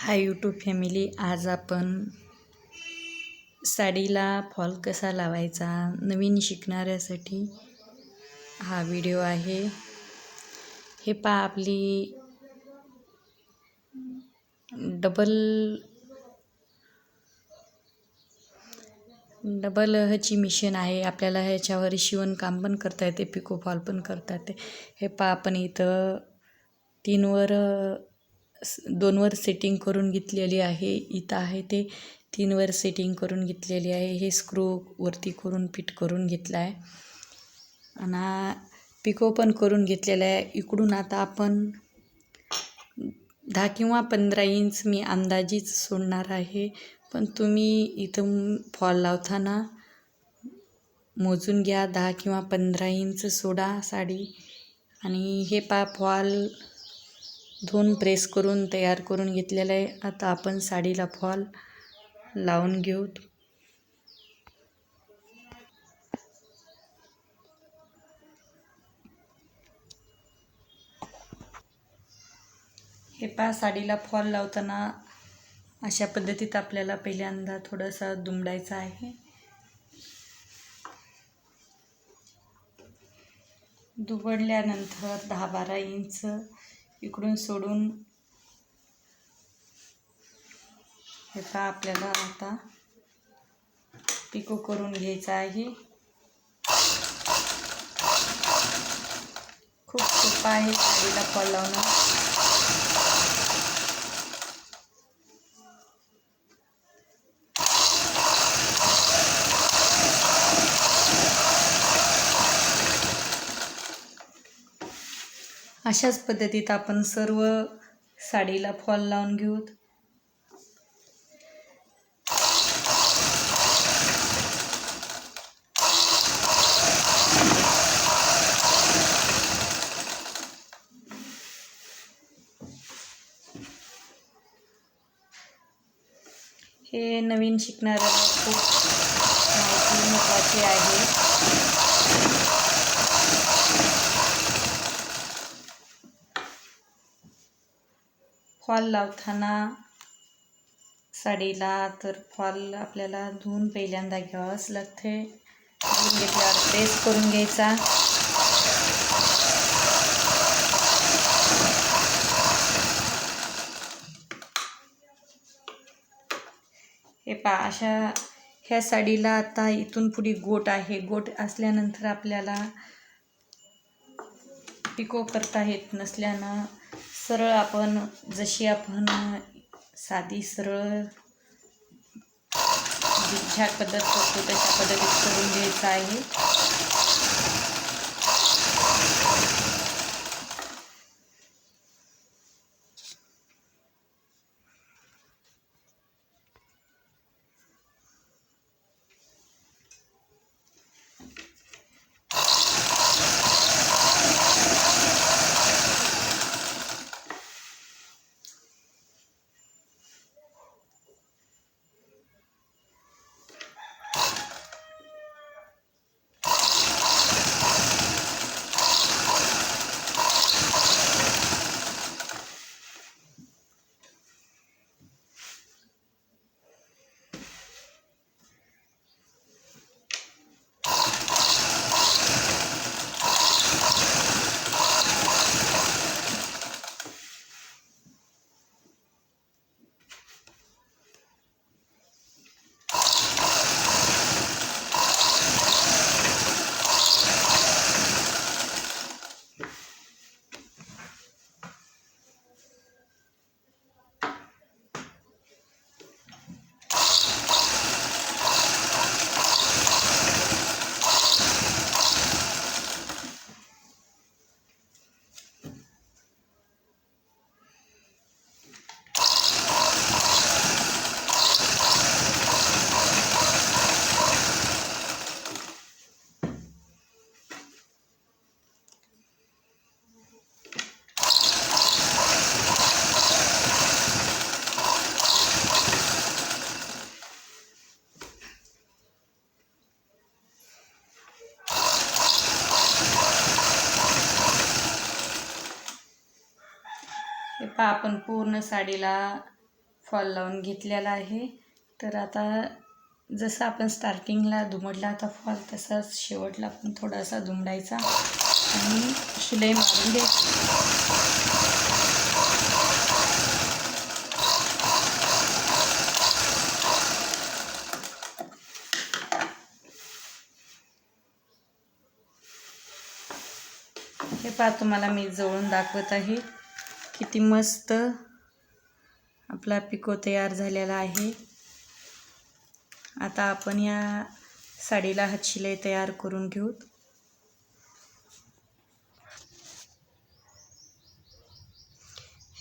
Hi YouTube family आज आपण साडीला fall कसा लावायचा नवीन शिकणाऱ्यासाठी हा व्हिडिओ आहे. हे पा आपली डबल डबल ह्याची मिशन आहे. आपल्याला ह्याच्यावर शिवणकाम पण करता येते पिको फॉल पण करता येते. हे पा आपण इथं तीनवर दोनवर सेटिंग करून घेतलेली आहे इथं आहे ते. तीनवर सेटिंग करून घेतलेली आहे हे स्क्रू वरती करून फिट करून घेतला आहे. आणि पिको पण करून घेतलेला आहे. इकडून आता आपण दहा किंवा पंधरा इंच मी अंदाजीच सोडणार आहे. पण तुम्ही इथं फॉल लावताना मोजून घ्या. दहा किंवा पंधरा इंच सोडा साडी. आणि हे पा फॉल धुवून प्रेस करून तयार करून घेतलेलं आहे. आता आपण साडीला फॉल लावून घेऊ. हे पहा साडीला फॉल लावताना अशा पद्धतीत आपल्याला पहिल्यांदा थोडासा दुमडायचा आहे. दुबडल्यानंतर दहा बारा इंच इकडून सोडून हे पहा आपल्याला आता पिको करून घ्यायचं आहे. खूप सोपा आहे साडीला फॉल लावणं. अशाच पद्धतीत आपण सर्व साडीला फॉल लावून घेऊ हे नवीन शिकणाऱ्याला खूप माहिती महत्त्वाची आहे. फॉल लावताना साडीला तर फॉल आपल्याला धुवून पहिल्यांदा घ्यावंच लागते धुवून घेतल्यावर प्रेस करून घ्यायचा. हे पा अशा ह्या साडीला आता इथून पुढे गोट आहे. गोट असल्यानंतर आपल्याला पिको करता येत नसल्यानं सरळ आपण जशी आपण साधी सरळ ज्या पद्धत करतो तशा पद्धतीत करून घ्यायचं आहे. हे पहा आपण पूर्ण साडीला फॉल लावून घेतलेला आहे. तर आता जसं आपण स्टार्टिंगला दुमडला होता फॉल तसाच शेवटला पण थोडासा दुमडायचा आणि शिलाई मारून घ्यायची. हे पहा तुम्हाला मी जवळून दाखवत आहे. किती मस्त आपला पिको तयार झालेला आहे. आता आपण या साडीला हातशिलाई तयार करून घेऊ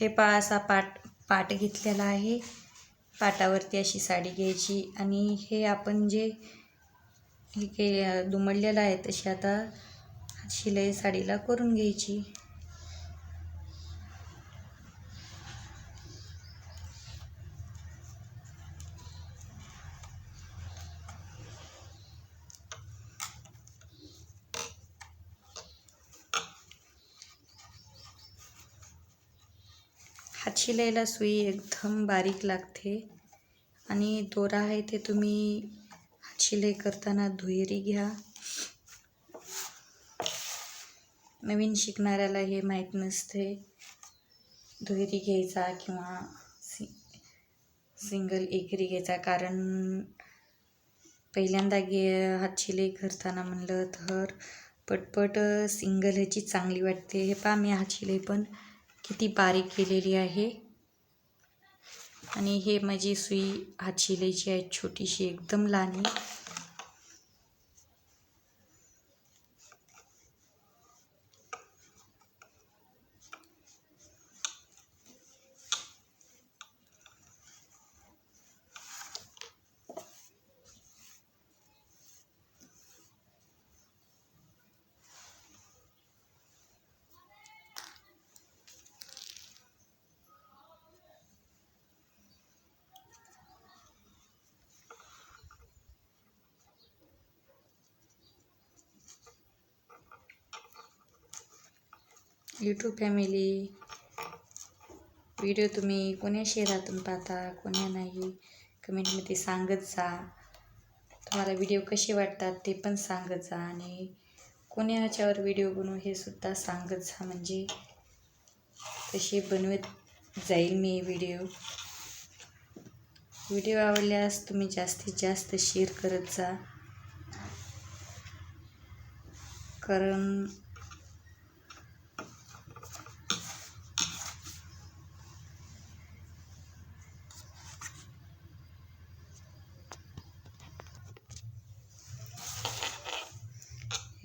हे पहा असा पाट पाट घेतलेला आहे. पाटावरती अशी साडी घ्यायची आणि हे आपण जे हे के दुमडलेलं आहे तशी आता शिलाई साडीला करून घ्यायची. हातशिलाईला सुई एकदम बारीक लागते. आणि दोरा आहे ते तुम्ही हातशिलाई करताना दुहेरी घ्या. नवीन शिकणाऱ्याला हे माहीत नसते. दुहेरी घ्यायचा किंवा सि सिंगल एकेरी घ्यायचा. कारण पहिल्यांदा गे हातशिलाई करताना म्हणलं तर पटपट सिंगल ह्याची चांगली वाटते. हे पहा मी हात शिलाई पण किती बारीक केलेली आहे. आणि हे माझी सुई हातशिलाईची आहे छोटीशी एकदम लहान यूट्यूब फॅमिली व्हिडिओ तुम्ही कोण्या शहरातून पाहता कोण्या नाही? कमेंटमध्ये सांगत जा. तुम्हाला व्हिडिओ कसे वाटतात ते पण सांगत जा आणि कोण्या ह्याच्यावर व्हिडिओ बनवू हे सुद्धा सांगत जा. म्हणजे तसे बनवत जाईल मी व्हिडिओ व्हिडिओ आवडल्यास तुम्ही जास्तीत जास्त शेअर करत जा. कारण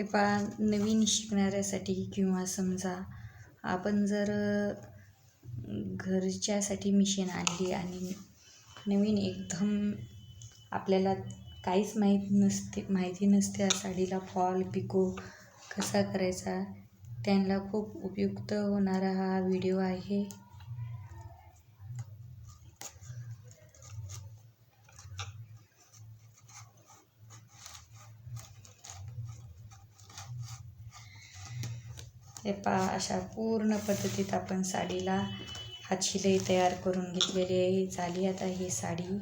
हे पहा नवीन शिकणाऱ्यासाठी किंवा समजा आपण जर घरच्यासाठी मिशीन आणली आणि नवीन एकदम आपल्याला काहीच माहीत नसते माहिती नसते या साडीला फॉल पिको कसा करायचा त्यांना खूप उपयुक्त होणारा हा व्हिडिओ आहे. हे पहा अशा पूर्ण पद्धतीत आपण साडीला हातशिलाई तयार करून घेतलेली आहे. झाली आता ही साडी.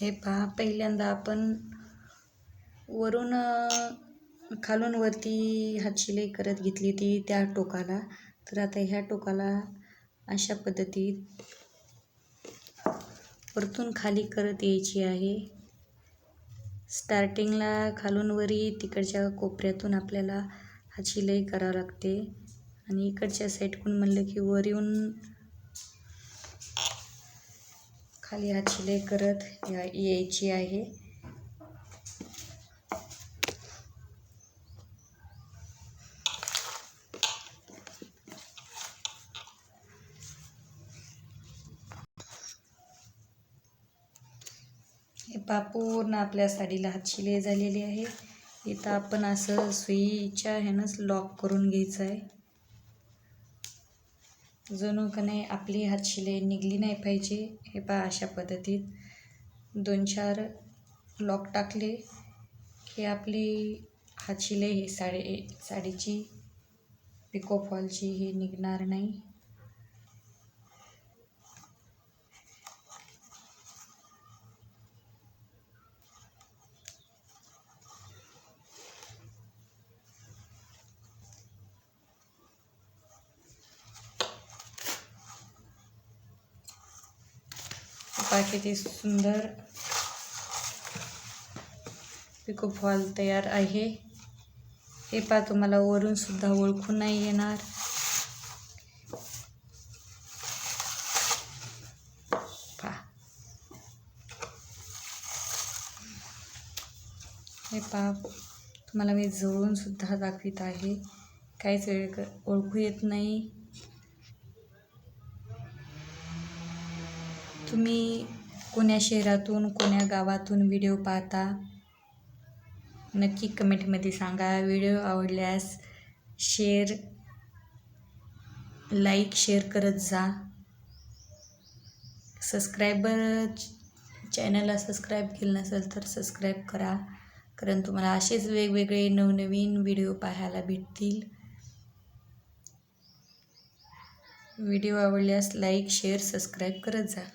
हे पहा पहिल्यांदा आपण वरून खालून वरती हातशिलाई करत घेतली ती त्या टोकाला. तर आता ह्या टोकाला अशा पद्धतीत वरतून खाली करत यायची आहे. स्टार्टिंगला खालून वरी तिकडच्या कोपऱ्यातून आपल्याला हाची लई करावं लागते. आणि इकडच्या साईडकडून म्हणलं की वर येऊन खाली हाची लई करत या यायची आहे. हे पूर्ण आपल्या साडीला हातशिले झालेली आहे. इथं आपण असं सुईच्या ह्यानंच लॉक करून घ्यायचं आहे. जणू का नाही आपली हातशिले निघली नाही पाहिजे हे पहा अशा पद्धतीत. दोन चार लॉक टाकले. की आपली हातशिले ही साडी साडीची पिको फॉलची ही निघणार नाही. पहा किती सुंदर पिको फॉल तयार आहे. हे पहा तुम्हाला वरून सुद्धा ओळखून नाही येणार. पहा. हे पहा तुम्हाला मी जवळून सुद्धा दाखवित आहे. काहीच वेळ ओळखू येत नाही. तुम्ही कोण्या शहरातून कोण्या गावातून व्हिडिओ पाहता? नक्की कमेंटमध्ये सांगा. व्हिडिओ आवडल्यास शेअर लाईक शेअर करत जा. सबस्क्रायबर चॅनलला सबस्क्राईब केलं नसेल तर सबस्क्राईब करा. कारण तुम्हाला असेच वेगवेगळे नवनवीन व्हिडिओ पाहायला भेटतील. व्हिडिओ आवडल्यास लाईक शेअर सबस्क्राईब करत जा.